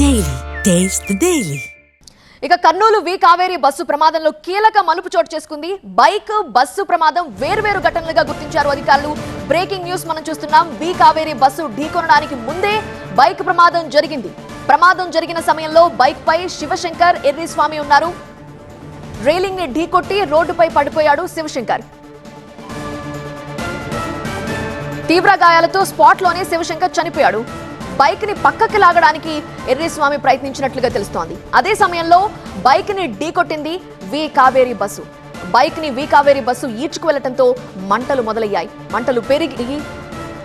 Daily taste the ఇక కర్నూలు వి Kaveri bus ప్రమాదంలో కీలక మలుపు చోటు చేసుకుంది. బైక్ బస్సు ప్రమాదం వేర్వేరు ఘటనలుగా గుర్తించారు అధికారులు. బ్రేకింగ్ న్యూస్ మనం చూస్తున్నాం. వి కావేరి బస్సు ఢీకొనడానికి ముందే బైక్ ప్రమాదం జరిగింది. ప్రమాదం జరిగిన సమయంలో బైక్ పై శివశంకర్ ఎర్రిస్వామి ఉన్నారు. రైలింగ్ని ఢీకొట్టి రోడ్డుపై పడిపోయాడు శివశంకర్. తీవ్ర గాయాలతో స్పాట్లోనే శివశంకర్ చనిపోయాడు. బైక్ని పక్కకి లాగడానికి ఎర్రిస్వామి ప్రయత్నించినట్లుగా తెలుస్తోంది. అదే సమయంలో బైక్ని ఢీకొట్టింది వి కావేరి బస్సు. బైక్ని వి కావేరి బస్సు ఈడ్చుకు వెళ్ళటంతో మంటలు మొదలయ్యాయి. మంటలు పెరిగి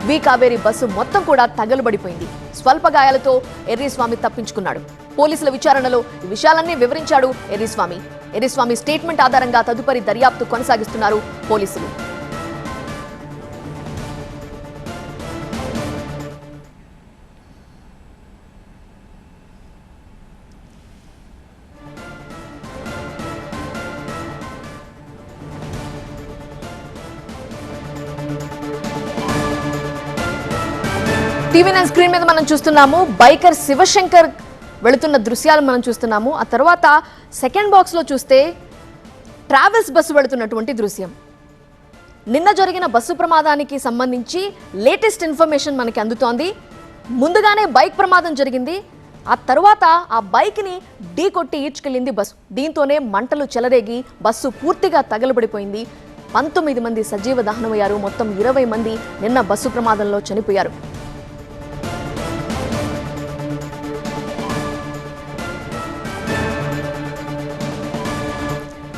వి కావేరి బస్సు మొత్తం కూడా తగలబడిపోయింది. స్వల్ప గాయాలతో ఎర్రిస్వామి తప్పించుకున్నాడు. పోలీసుల విచారణలో ఈ విషయాలన్నీ వివరించాడు ఎర్రిస్వామి. ఎర్రిస్వామి స్టేట్మెంట్ ఆధారంగా తదుపరి దర్యాప్తు కొనసాగిస్తున్నారు పోలీసులు. టీవీ నైన్ స్క్రీన్ మీద మనం చూస్తున్నాము. బైకర్ శివశంకర్ వెళుతున్న దృశ్యాలు మనం చూస్తున్నాము. ఆ తర్వాత సెకండ్ బాక్స్లో చూస్తే ట్రావెల్స్ బస్సు వెళుతున్నటువంటి దృశ్యం. నిన్న జరిగిన బస్సు ప్రమాదానికి సంబంధించి లేటెస్ట్ ఇన్ఫర్మేషన్ మనకి అందుతోంది. ముందుగానే బైక్ ప్రమాదం జరిగింది. ఆ తర్వాత ఆ బైక్ని ఢీ కొట్టి ఈడ్చుకెళ్ళింది బస్సు. దీంతోనే మంటలు చెలరేగి బస్సు పూర్తిగా తగలబడిపోయింది. పంతొమ్మిది మంది సజీవ దహనమయ్యారు. మొత్తం ఇరవై మంది నిన్న బస్సు ప్రమాదంలో చనిపోయారు.